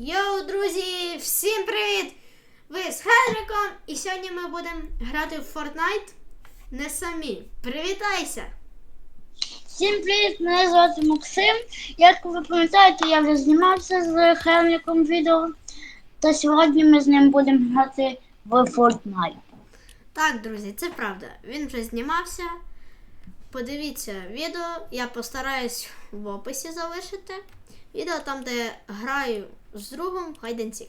Йоу, друзі! Всім привіт! Ви з Хенриком, і сьогодні ми будемо грати в Fortnite не самі. Привітайся! Всім привіт, мене звати Максим. Як ви пам'ятаєте, я вже знімався з Хелміком відео. Та сьогодні ми з ним будемо грати в Fortnite. Так, друзі, це правда. Він вже знімався. Подивіться відео. Я постараюсь в описі залишити. Відео там, де граю з другом Hide.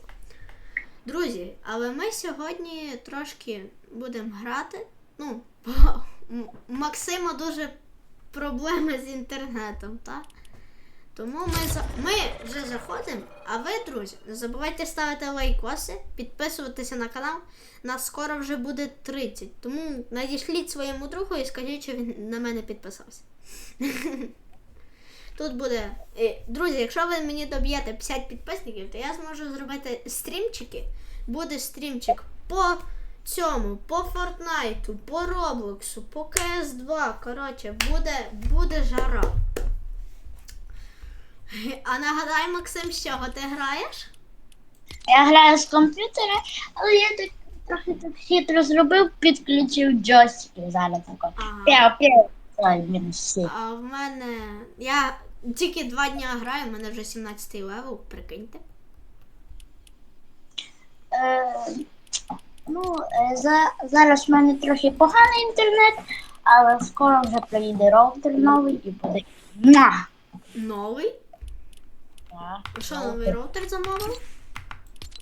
Друзі, але ми сьогодні трошки будемо грати. Ну, бо у Максима дуже проблеми з інтернетом, так? Тому ми, за... ми вже заходимо, а ви, друзі, не забувайте ставити лайкоси, підписуватися на канал. Нас скоро вже буде 30. Тому надішліть своєму другу і скажіть, що він на мене підписався. Тут буде. е, Друзі, якщо ви мені доб'єте 50 підписників, то я зможу зробити стрімчики. Буде стрімчик по цьому, по Фортнайту, по Роблоксу, по КС2. Коротше, буде, буде жара. А нагадай, Максим, з чого ти граєш? Я граю з комп'ютера, але я так трохи так хитро зробив, підключив джойстики зараз. Ага. Він всі. А в мене. Я тільки два дня граю, в мене вже 17 левел, прикиньте. Е, ну, е, за, зараз в мене трохи поганий інтернет, але скоро вже приїде роутер новий і буде. На! Новий? Так, Що роутер. новий роутер замовив?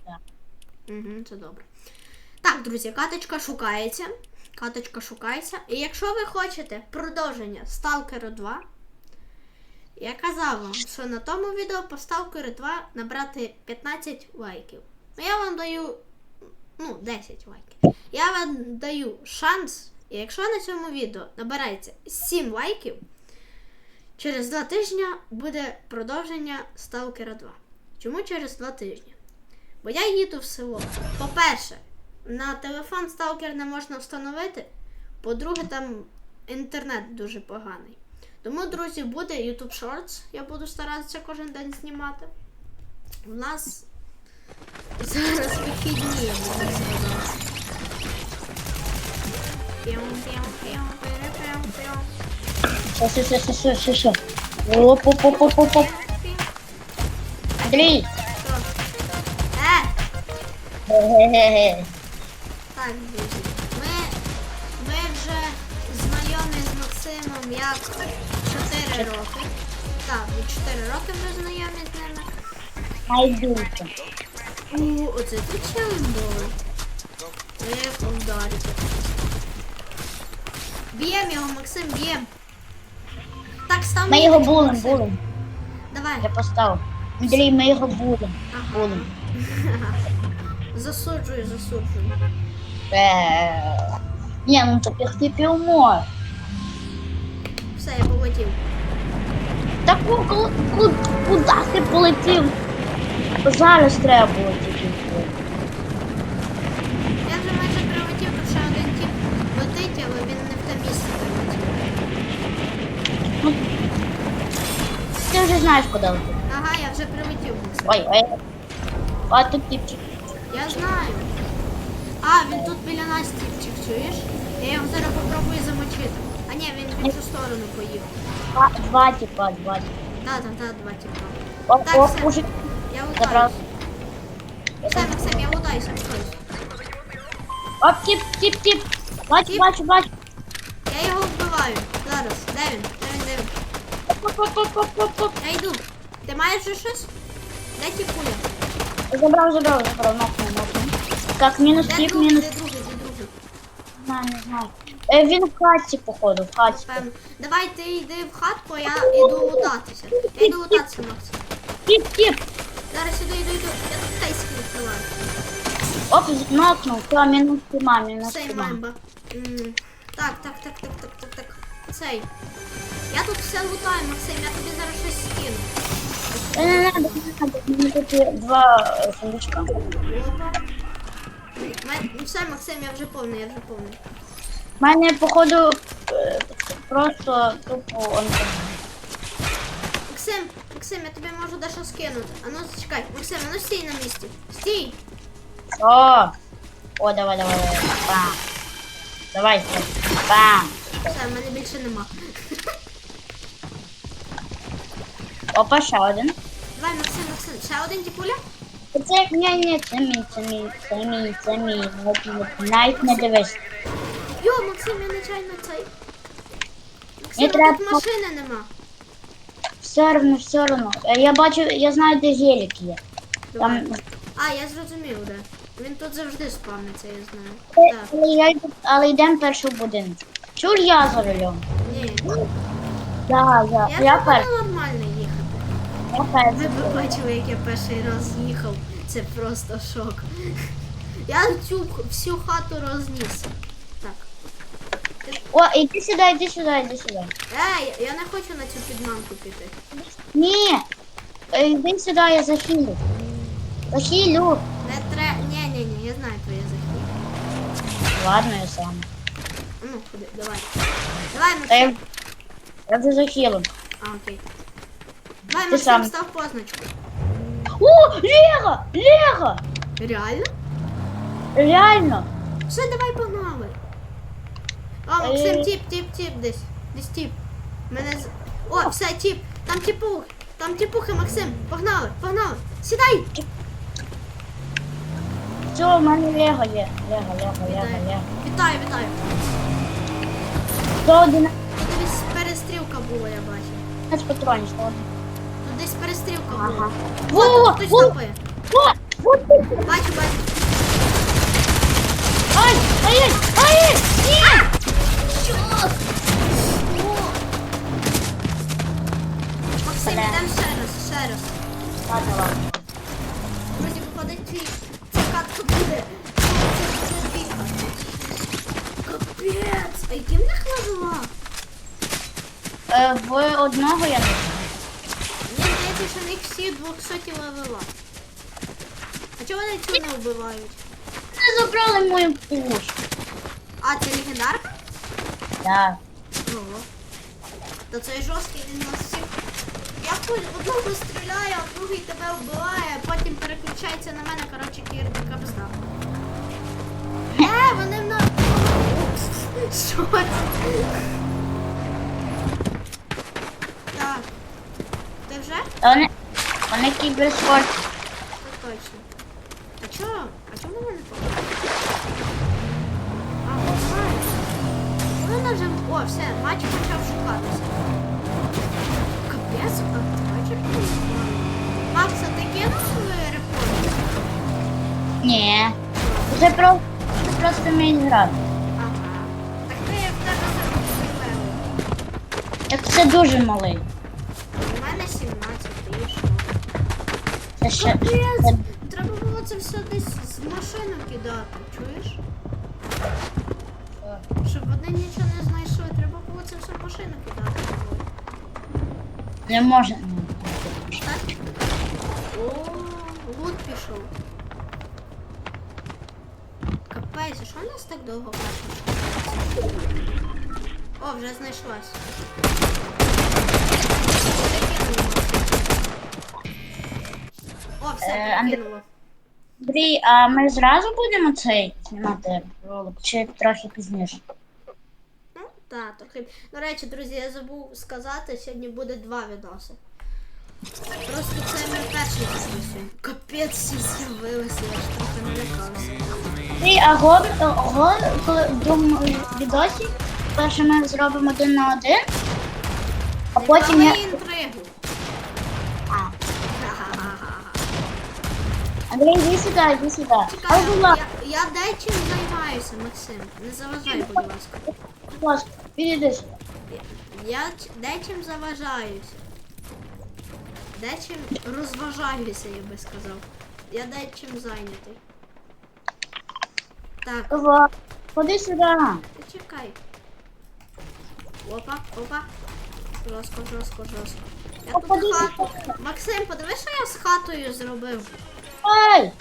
Так. Угу, це добре. Так, друзі, каточка шукається. Каточка шукається. І якщо ви хочете продовження Stalker 2, я казав вам, що на тому відео по Stalker 2 набрати 15 лайків. Ну я вам даю ну, 10 лайків. Я вам даю шанс, і якщо на цьому відео набирається 7 лайків, через 2 тижні буде продовження Stalker 2. Чому через 2 тижні? Бо я їду в село. По-перше, на телефон Stalker не можна встановити. По-друге, там інтернет дуже поганий. Тому, друзі, буде YouTube Shorts. Я буду старатися кожен день знімати. У нас зараз вихідні. можна сказати. Що, що, що, що. Андрій! Так, друзі, ми, ми вже знайомі з Максимом як 4 роки. Так, ми 4 роки вже знайомі з ними. Найдуся. У, оце тут. Я його вдарю. Б'єм його, Максим, б'єм. Так, став Ми його булим, Максим. булим. Давай. Я поставив. Андрій, ми його булим. Ага. Булим. Засуджую, засуджую. Е, Ні, ну то піхти півмо. Все, я полетів. Та ку- ку- ку- куди ти полетів? Зараз треба було. Я вже майже прилетів, ще один тип летить, але він не в те місце прилетів. Ну, ти вже знаєш, куди летів. Ага, я вже прилетів. Ой, ой. А тут типчик. Я знаю. А, він тут біля нас тіпчик, чуєш? Я його зараз попробую замочити. А ні, він в іншу сторону поїхав. Два, два типа, два типа. Та-та-та, два тіпа. О, Так, о, все. уже Я забрав. лутаюсь. Все, Максим, я лутаюсь, лутаюсь. Оп, тип, тип, тип. Бачу, Тип? бачу, бачу. Я його вбиваю. Зараз. Де він? Де він, де він? Оп, оп, оп, оп, оп, оп. Я йду. Ти маєш вже щось? Де ті пуля? Забрав, забрав, забрав, нахуй, нахуй. Так, мінус Де тип, другий, мінус. де другий, де другий? Не Знаю, не знаю. Е, він в хаті, походу, в хаті. Певно. Давай ти йди в хатку, а я йду лутатися. Я йду лутатися, Макс. Тип, тип. Зараз іду, йду, йду. Я тут тайський відкриваю. Оп, нокнув, все, мінус тима, мінус Цей тима. мемба. М, Так, так, так, так, так, так, так. Цей. Я тут все лутаю, Максим, я тобі зараз щось скину. Е, Не, не, не, не, мені тут є два е, сундучка. Опа. Ме- Ну все, Максим, я вже повний, я вже повний. У мене, походу, е, просто тупо он. Максим, Максим, я тобі можу дещо скинути. А ну зачекай, Максим, а ну стій на місці. Стій! О! О, давай, давай, давай. Бам. Давай. Бам. Все, в мене більше нема. Опа, ще один. Давай, Максим, Максим, ще один тіпуля? Це, ні, ні, це мій, це мій, це мій, це мій. Навіть- не дивись. Йо, Максим, я нечайно цей. Максим, а треба. тут машини нема. Все одно, все одно. Е, Я бачу, я знаю, де гелік є. Там, А, я зрозумів, де. Він тут завжди спавниться, я знаю. Е, Так, але, я, йду- але йдемо перший будинок. Чур я за рулем? ні. Да, я, Я, я, перший. нормально їхати. Я Ви перший. б бачили, як я перший раз їхав. Це просто шок. Я цю всю хату розніс. Так. О, іди сюди, іди сюди, іди сюди. Ей, я не хочу на цю підманку піти. Ні. Е, Іди сюди, я захилю. Захилю. Не тре. Ні, ні, ні, я знаю твоє захід. Ладно, я сам. Ну, ходи, давай. Давай, Та я, Максим. я вже захилив. А, окей. Давай, Ти Максим, сам. став позначку. О, Лего! Лего! Реально? Реально. Все, давай погнали. О, Максим, Е. тіп, тіп, тіп десь. Десь тіп. Мене з. О, все, тіп. Там тіпух. Там тіпухи, Максим. Погнали, погнали. Сідай! Все, в мене Лего є. Лего, Лего, Лего, Вітаю. Лего. Вітаю, вітаю. Сто один. Тут десь перестрілка була, я бачу. патронів, сто один. Десь перестрілка Ага. була. Во, Хтось вот ти. Бачу, бачу. Ай, ай, ай, ай, ні. Що? О! Максим, Бля. йдемо ще раз, ще раз. Ладно, ладно. Вроді виходить твій. Ця катка буде. Це це твій. Капець! А які в них? Е, в одного я не Мені здається, них всі 200 левела. А чого вони цю не вбивають? Не забрали мою пушку. А, це легендарка? Так. Ого. Та цей жорсткий він нас всіх. Я хоч одного стріляю, а другий тебе вбиває, а потім переключається на мене, коротше, кірка пизда. Е, вони в нас. Що це? Так. Ти вже? Вони, вони кіберспорт. Це точно. А чого? А чому не показує? А, буває. Коли нажим... О, все, матч почав шукатися. Капець, а бачиш? Макса, ти кинув свій репорт? Ні. Це просто, це просто вміють грати. Ага. Так ти в тебе левел. Так це дуже малий. Це ще. Капець! Треба було це все десь з машину кидати, чуєш? Щоб вони нічого не знайшли, треба було це все в машину кидати. Не можна. Так? О, лут пішов. Капець, а що у нас так довго бачиш? О, вже знайшлась. О, все, Е, Андрій- а ми зразу будемо цей знімати ролик, чи трохи пізніше? Ну, так, трохи. До речі, друзі, я забув сказати, сьогодні буде два відоси. Просто це ми перший записуємо. Капець всі з'явилися, я ж трохи налякався. Андрій, а го, го, коли в другому відосі, перше ми зробимо один на один, а потім я. Цікавий інтригу. А, Ха-ха-ха-ха. Андрій, іди сюди, іди сюди. Чекай, Ай, я, ласка, я дечим займаюся, Максим. Не заважай, будь ласка. будь ласка, підійди сюди. Я дечим заважаюся. Дечим розважаюся, я би сказав. Я дечим зайнятий. Так, Ова, Ходи сюди. Почекай. Опа, опа. Жорстко, жорстко, жорстко. Я О, тут хату. Максим, подивись, що я з хатою зробив. Ай,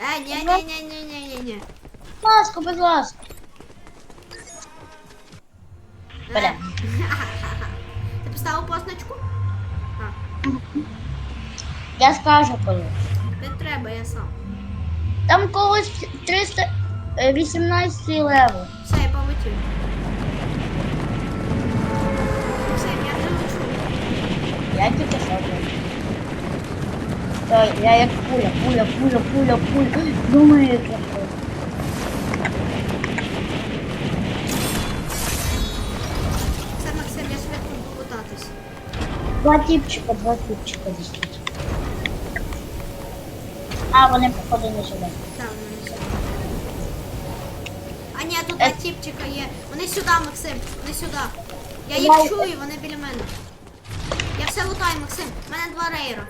Е, ні, ні, ні, ні, ні, ні, ні. будь ласка, будь ласка. Бля. Ти поставив позначку? А. Я скажу коли. Не треба, я сам. Там когось 318 левел. Все, я полетів. Все, я вже лечу. Я тільки що. Та я як пуля, пуля, пуля, пуля, пуля. Думаю, я пуля. Максим, я швидко буду. Два тіпчика, два тіпчика тут. А, вони походу не сюди. Так, вони сюди. А ні, тут Е. два тіпчика є. Вони сюди, Максим, вони сюди. Я їх чую, вони біля мене. Я все лутаю, Максим. У мене два рейра.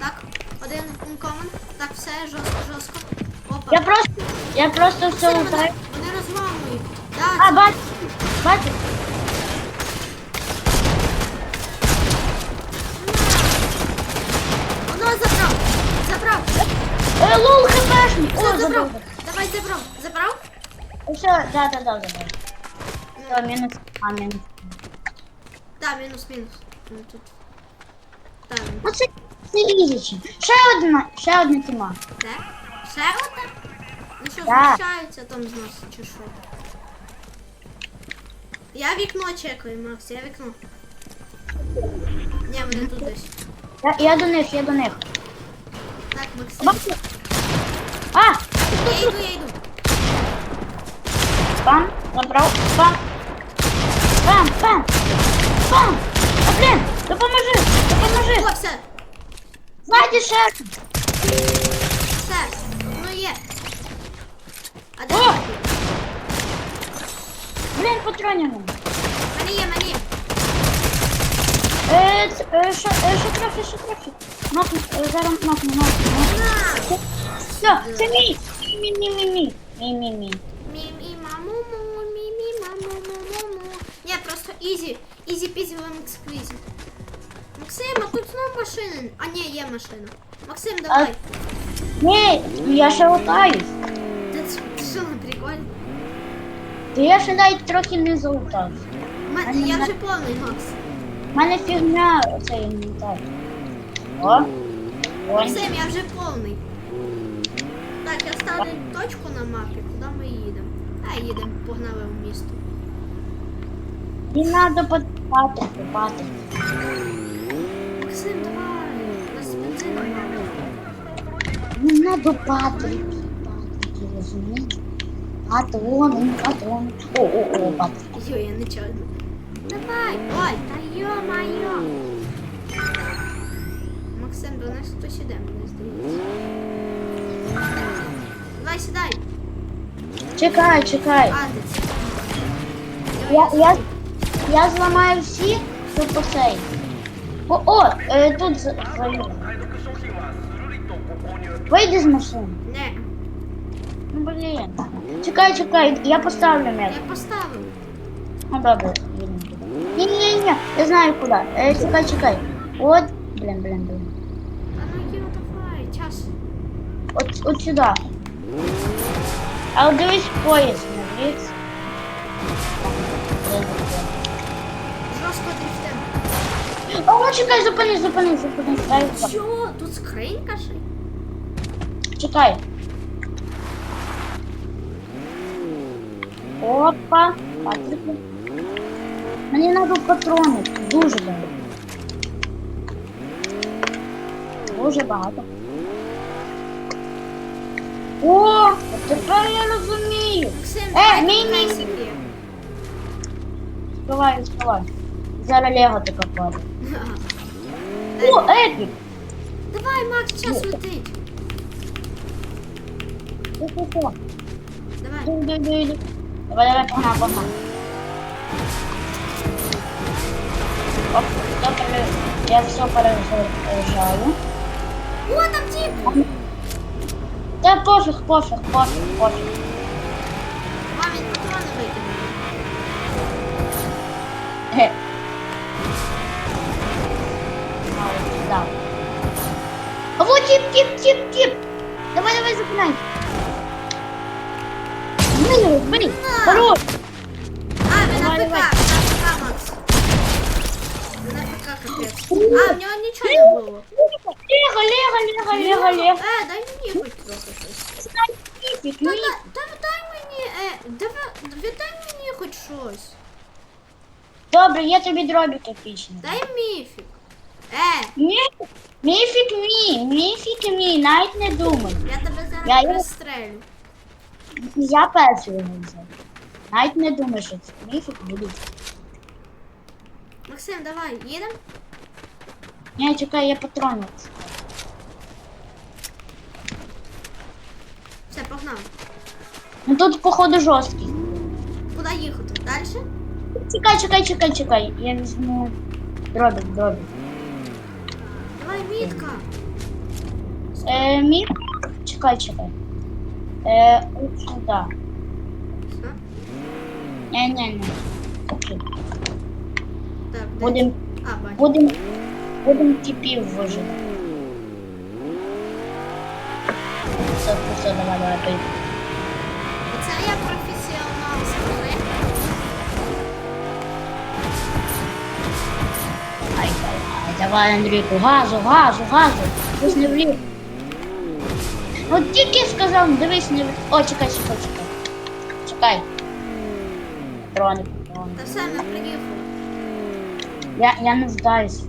Так, один ункомен. Так, все, жорстко, жорстко. Опа. Я просто, я просто все Максим, вони, лутаю. вони розламують. Да, А, це- бачу, бачу. Воно забрав. Забрав. Е, лол, хпшник. Все, О, забрав. забрав. Давай, забрав. Забрав? Все, да, да, да, забрав. Все, мінус, а, мінус. Да, мінус, мінус. Ну, тут. Так, Ну ізічі. Ще одна, ще одна тіма. де? Ще одна? Ну що, Да. знущаються там з нас, чи що? Я вікно чекаю, Макс, я вікно. Ні, вони тут десь. Я, я до них, я до них. Так, Максим. Бачу. А, Я йду, я йду. Пам, забрав, пам. Пам, пам, пам. А, блін, допоможи, допоможи. О, все, Ззаді ще. все. Ну є. А де? О! ти? Блін, патронів нема. Мені є, мені. є. Е, ц- е, ще, е, ще трохи, ще трохи. Нокну, е, зараз нокну, нокну, нокну. На. Все, це мій. Мій, мій, мій, мій. Мій, мій, мій. Мі мі маму му мі мі маму му му му. Ні, просто ізі. Ізі пізі в ексквізі. Максим, а тут знову машини. А ні, є машина. Максим, давай. Ні, я ще лутаюсь. Це- що, не прикольно? Та я ще навіть трохи не залутався. У мене- Я вже повний, Макс. У мене фігня цей інвентар. О. Максим, я вже повний. Так, я ставлю точку на мапі, куди ми їдемо. А, їдемо, погнали в місто. Не треба подбати, подбати. Давай. У нас. Не треба патрики, патрики, розумієш? Патрони, патрони. О, о, о, патрики. Йо, я не чорна. Давай. Ой, та йо-майо. Максим, до нас хтось іде, мені здається. Давай сідай. Чекай, чекай. А, ти. Я, я, я зламаю всі, то по цей. О, о е, тут за- заю. Вийди з машини. Не, Ну, блін. Чекай, чекай, я поставлю м'яч. я поставив. Ну, добре. Ні, ні, ні, ні, я знаю куди. Е, чекай, чекай. От, блін, блін, блін. Та ну йо, давай, час. От, от сюди. Але дивись поїзд, не дивись. Жорстко дрифтем. О, чекай, зупинись, зупинись, зупинись. Дай стоп. Що? Тут скринька ще? Чекай. Опа. Патрики. Мені треба патрони. Дуже багато. Дуже багато. О, тепер я розумію. Максим, Е, давай мій, тут мій. рейсик є. Вставай, вставай. Зараз Лего така падає. Е, О, епік. Давай, Макс, час летить. Хо-хо-хо. Давай. Давай, давай, погнали, погнали. Оп, пере... я все перезаряджаю. О, там тип! Та пофіг, пофіг, пофіг, пофіг. Мам, він патрони викинув. Ге. Мало, да. А вот тип, тип, тип, тип. Давай, давай, запинай. Блин, блин, хорош. А, він на ПК, на ПК, Макс. На ПК. Яка капець? А, в нього нічого не було. Лего, Лего, Лего, Лего, Лего. Е, дай мені хоч трохи щось. Та, міфік. та, дай мені, е, давай, віддай мені хоч щось. Добре, я тобі дробі топічний. Дай міфік. Е, Міфік, мій, міфік мій, навіть не думай. я тебе зараз Я його- пристрелю. Я перший його взяв. Навіть не думай, що це міфік буде. Максим, давай, їдемо? Ні, чекай, я патрони. Все, погнали. Ну тут, походу, жорсткий. Куди їхати? Далі? Чекай, чекай, чекай, чекай. Я візьму дробік, дробік. Е, мі... Чекай, чекай. Е, от сюди. Все. Ні. Окей. Так, де? Будем, А, бачу. будем, будем типів вижити. Все, все, давай, давай, пий. Це я професіонал, скажи. Ай, ай, ай, давай, Андрійку, газу, газу, газу. Щось не вліз. От тільки сказав, дивись, не. О, чекай, чекай, чекай. Чекай. Дрони, дрони. Та все, ми приїхали. Я, я не здаюсь.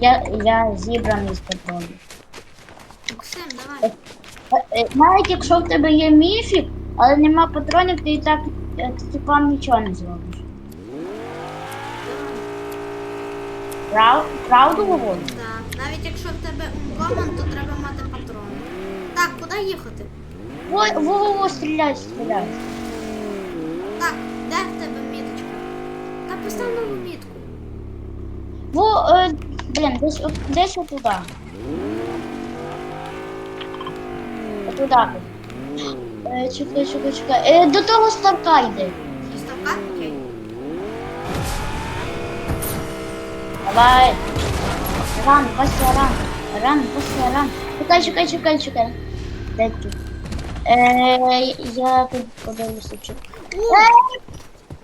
Я, я зібраний з патронів. Максим, давай. Е, е, Навіть якщо в тебе є міфік, але нема патронів, ти і так е, ти, типа нічого не зробиш. Прав, правду говорю? Так, навіть якщо в тебе умкоман, то треба мати патрони. Так, куди їхати? Во-во-во, стріляй, стріляй. Так, де в тебе міточка? Та постав нову мітку. Во, е, блін, десь, от- десь отуда. Отуда. Е, чекай, чекай, чекай. Е, до того ставка йди. Ставка? Окей. Давай. Ран, Вася, ран. Ран, Вася, ран. Чекай, чекай, чекай, чекай. Де ти? Е, я тут подивлюся. Чи... Е,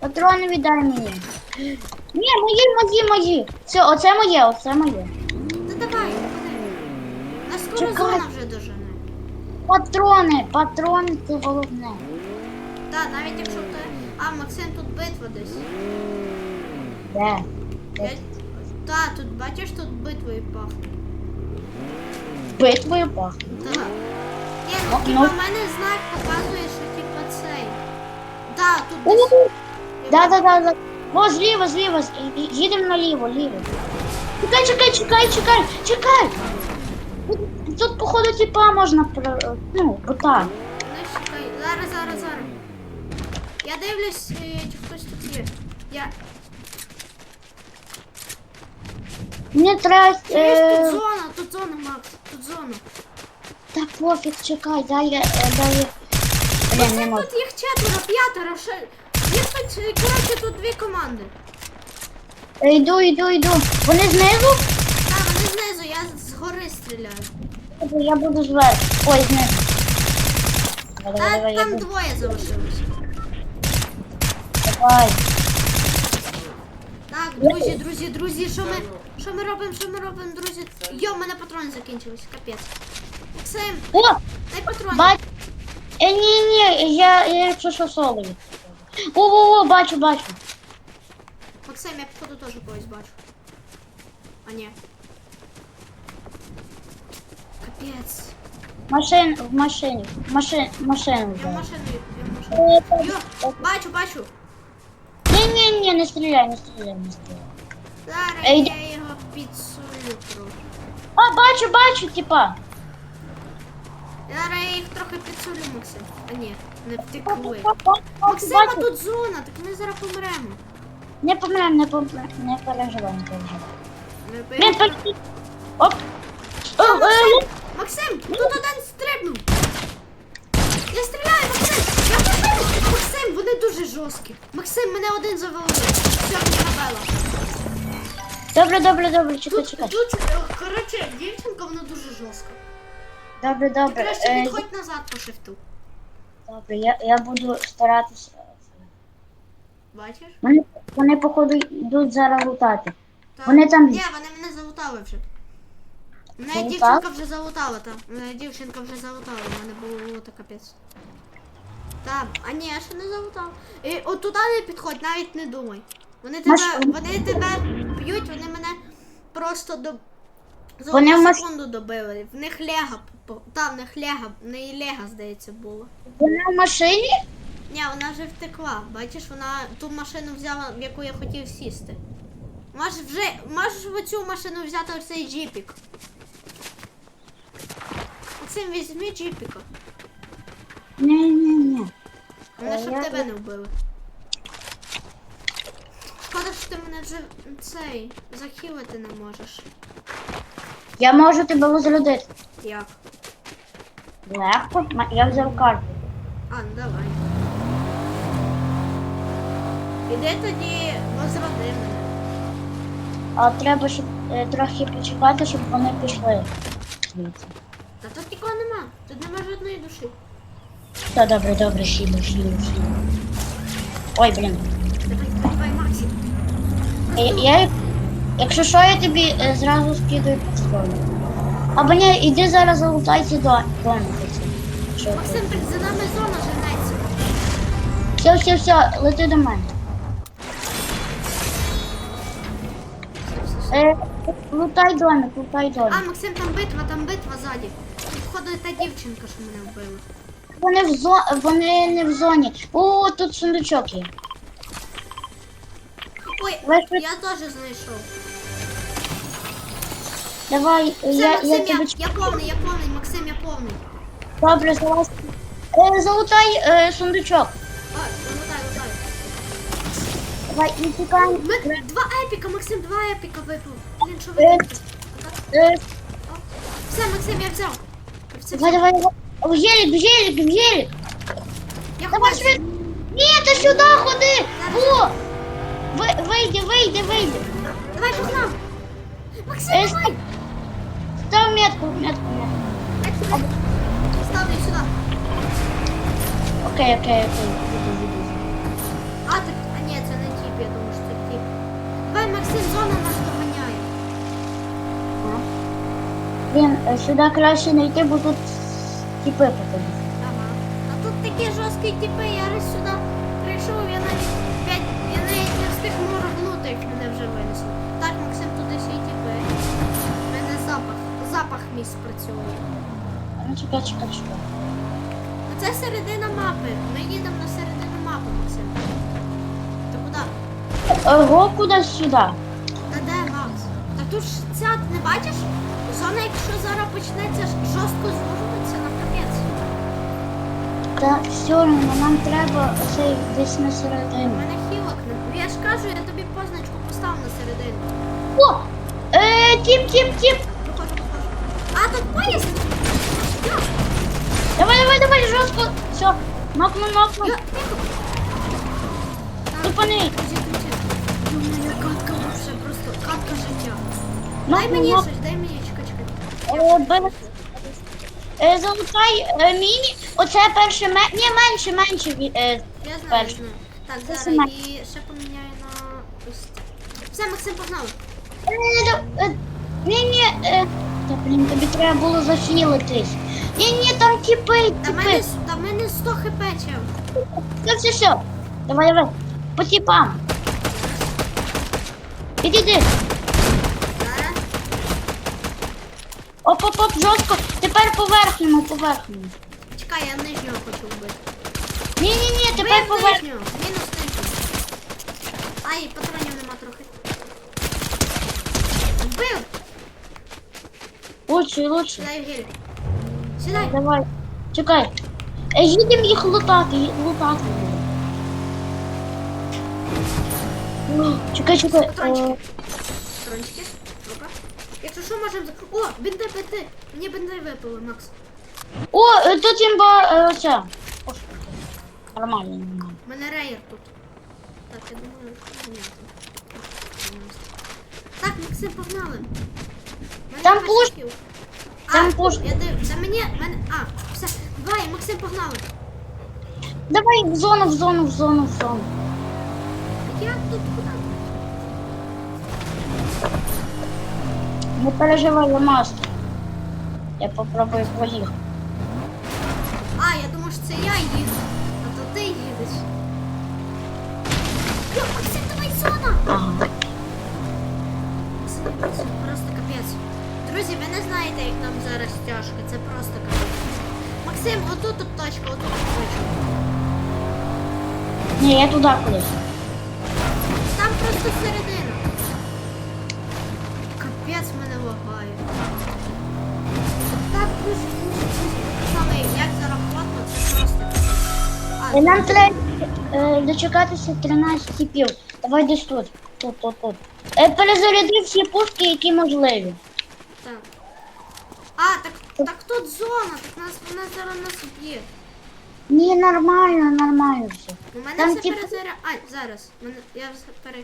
патрони віддай мені. Ні, мої, мої, мої. Все, оце моє, оце моє. Та давай, ходи. Нас скоро Чекай. зона вже дожене. Патрони, патрони це головне. Так, навіть якщо ти. А, Максим, тут битва десь. Де? Я... Та, тут бачиш, тут битвою пахне. Битвою пахне. Так. Ні, ну Ну, типа ну. в мене знак показує, що типа цей. Так, тут У, десь. Да, да, да, да. О, зліва, зліва, їдемо наліво, ліво. Чекай, чекай, чекай, чекай, чекай. Тут, походу, типа, можна про, ну, бота. Ну, чекай. Зараз, зараз, зараз. Я дивлюсь, е, чи хтось тут є. Я. Мені треба. Е, тут зона, тут зона, Макс, тут зона. та пофіг, чекай, дай я, е, дай я. Блін, не можу. тут їх четверо, п'ятеро, ще. Їх тут, е, коротше, тут дві команди. Йду, йду, йду. Вони знизу? Так, вони знизу, я згори стріляю. Я буду зверху. Ой, знизу. Давай, давай, там двоє залишилось. Давай. Так, друзі, друзі, друзі, що ми, що ми робимо, що ми робимо, друзі? Йо, в мене патрони закінчились, капець. Максим, О, дай патрони. бач. Е, ні, ні, я, я якщо що соло. О, о, о, бачу, бачу. Максим, я походу теж когось бачу. А ні. Капець. Машин, в машині, в машин, машину Я взяв. машину, я машину. Е, Йо, бачу, бачу. Ні, ні, ні, не стріляй, не стріляй, не стріляй. Зараз Ей, я його підсую трохи. А, бачу, бачу, типа. Я їх трохи підсолю, Максим. А ні, не втекли. Максима бачу. тут зона, так ми зараз помремо. Не помрем, не помрем, не переживай, не переживай. Ми Блін, пере-. Оп. О, О, е, Максим, тут один стрибнув. Я стріляю, Максим! Я побив! Максим, вони дуже жорсткі. Максим, мене один завалив. Все, мені набила. Добре, добре, добре, чекай, Тут, чекай. тут, е, коротше, дівчинка, вона дуже жорстка. Добре, добре. Краще Е, відходь назад по шифту. Добре, я, я буду старатися. Бачиш? Вони, вони походу йдуть зараз лутати. Та- Вони там- Ні, вони мене залутали вже. Мене Залутали? дівчинка вже залутала, там. Мене дівчинка вже залутала, у мене було лута капець. Так, а ні, я ще не залутав. І от туди не підходь, навіть не думай. Вони тебе, Маш- вони тебе б'ють, вони мене просто до. За Вони одну маш- секунду добили. В них лега, по- там в них лега, в неї лега, здається, було. Вони в машині? Ні, вона вже втекла. Бачиш, вона ту машину взяла, в яку я хотів сісти. Можеш вже можеш в цю машину взяти оцей джіпік. Оцим візьми джіпіка. Ні, ні, ні. Вони щоб я- тебе не вбили. Шкода, що ти мене вже цей захилити не можеш. Я можу тебе возродити. Як? Легко. Я взяв карту. А, ну давай. Іди тоді возроди мене. А треба, щоб е, трохи почекати, щоб вони пішли. звідси. Та тут нікого нема. Тут нема жодної душі. Та добре, добре, сіду, сіду, сіду. Ой, блін. Е, Я, якщо що, я тобі е, зразу скидаю підстрою. Або ні, іди зараз залутайся до домики. Максим, так за нами зона женеться. Все, все, все, лети до мене. Е, лутай домик, лутай домик. А, Максим, там битва, там битва ззаді. Тут входить та дівчинка, що мене вбила. Вони в зо... вони не в зоні. О, тут сундучок є. Ой, швид- я теж знайшов. Давай, Все, я, Максим, я я, тебе я повний, я повний, Максим, я повний. добре залазь. Е, залутай е, сундучок. А, лутай, лутай. Давай, не тікай. Ми, два епіка, Максим, два епіка випав. Блін, що Е, випав? Е, Все, Максим, я взяв. Я все давай, давай, давай. В гелік, в гелік, в гелік. Я Давай хочу. швидко. Ні, ти сюди ходи. Во. Ви, вийди, вийди, вийди. Давай, погнав. Максим, Е, давай. Став метку, метку, метку. Епіка. Ставлю сюди. Окей, окей, окей. Іду, іду. А, так, а ні, це не тіп, я думаю, що це тіп. Давай, Максим, зона нас доганяє. Блін, е, сюди краще не йти, бо тут тіпи по тобі. Ага. А тут такі жорсткі типи, я раз сюди прийшов, я навіть п'ять, я не встиг як мене вже винесли. Так, Максим, туди всі типи. У мене запах, запах мій спрацьовує. Ну, чекай, чекай, чекай. А це середина мапи. Ми їдемо на середину мапи, Максим. Ти куди? Ого, кудись сюди. Та де, Макс? Та тут ж ця, не бачиш? Зона, якщо зараз почнеться жорстко звужуватися на капець. Та все одно нам треба цей десь на У середину. мене хілок. Я кажу, я тобі позначку поставив на середину. О! Е, тіп, тіп, тіп! А, тут поїзд! Я, Давай, давай, давай, жорстко. Все, нокну, нокну. я, тихо. Так, Зупини. друзі, друзі. У мене катка вже просто катка життя. Дай мені щось, дай мені, чекай, чекай. Е, без... Е, залутай е, міні. Оце перше ме... Ні, менше, менше. ві- Е, Я знаю, перше. знаю. Так, зараз сама. і ще поміняю на. Все, Максим, погнали. е, да- е, ні, е, та, блін, тобі треба було захилитись. Ні, ні, там тіпи, Та мене, тіпи. та в мене 100 хп, чел. Все, все, все. Давай, давай. По тіпам. Іди, іди. Зараз. Оп, оп, оп, жорстко. Тепер по верхньому, по верхньому. Чекай, я нижнього хочу вбити. Ні, ні, ні, тепер Вбив по верхньому. нижнього. Мінус нижнього. Ай, патронів нема трохи. Лучше, лучше. Сідай в гель. Сідай. Давай. Чекай. Е, Їдемо їх лутати, ї- лутати. Ой, Чекай, чекай. Патрончики. Е, Патрончики. Ну-ка. Якщо що, можемо... за- О, бинти, бинти. Мені бинти випали, Макс. О, е, тут імба, е, оця. О, Нормально, нормально. У мене рейер тут. Так, я думаю, що ні. Так, Максим, погнали. Там нема пуш- щитів. там а, пуш- Я див... Та мені... Мене... А, все. Давай, Максим, погнали. Давай в зону, в зону, в зону, в зону. як тут куди? Не переживай, я мастер. Я попробую поїхати. А, я думав, що це я їду, а то ти їдеш. Йо, Максим, давай зона! Ага. Максим, просто капець. Друзі, ви не знаєте, як нам зараз тяжко, це просто капець. Максим, отут тут точка, отут тут точка. Ні, я туди кудись. Там просто середина. Капець мене лагає. Так, друзі. Саме як зараховано, це просто капець. Нам треба е, дочекатися 13 типів. Давай десь тут. Тут, тут, тут. Е, перезаряди всі пушки, які можливі. Так. А, так, так тут зона, так нас вона зараз нас б'є. Ні, нормально, нормально все. У мене Там все типу- перезаря... А, зараз. Мене... Я все пере...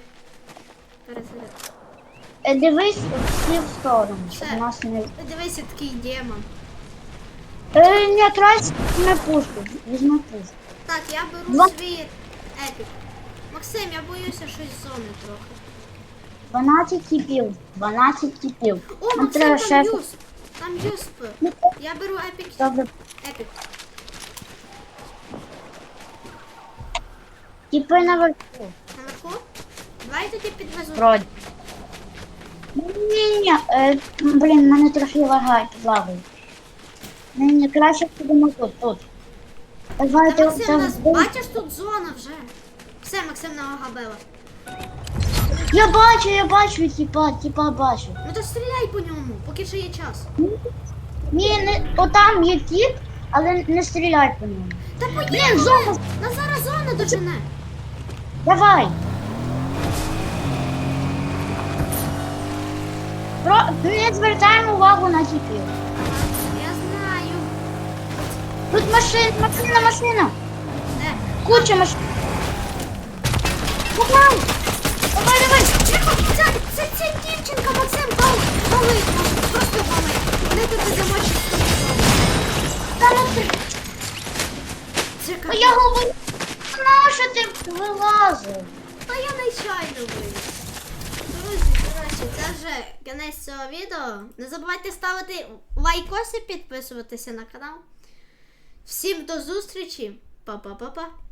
перезаряд. Е, дивись всі в сторону, щоб Все. нас не. Дивися, такий демон. Е, не трать візьми пушку. Візьми пушку. Так, я беру Два- свій епік. Максим, я боюся щось з зони трохи. 12 типів. 12 типів. О, Нам Максим, треба там ще. юсп. Там юсп. Ну, Я беру епік. Добре. Епік. Типи наверху. Наверху? Давай тоді підвезу. Вроді. Ні, ні, е, блін, мене трохи лагає, лагає. Ні, ні, краще підемо тут, тут. Давай, Та Максим, це нас бачиш тут зона вже. Все, Максим нога била. Я бачу, я бачу, типа, типа бачу. Ну то стріляй по ньому, поки ще є час. Ні, не, отам є тип, але не стріляй по ньому. Та поїхали! зона. Нас зараз зона дожене. Давай. Про, не звертаємо увагу на типів. Я знаю. Тут машина, машина, машина. Де? Куча машин. Давай. Давай, давай. Тихо, це, це, це дівчинка, Максим, вал, вали, просто вали. Вони тут замочать Та ну ти. Це Та я говорю, нащо ти вилазив? Та я нечайно виліз. Друзі, коротше, це вже кінець цього відео. Не забувайте ставити лайкоси, підписуватися на канал. Всім до зустрічі. Па-па-па-па.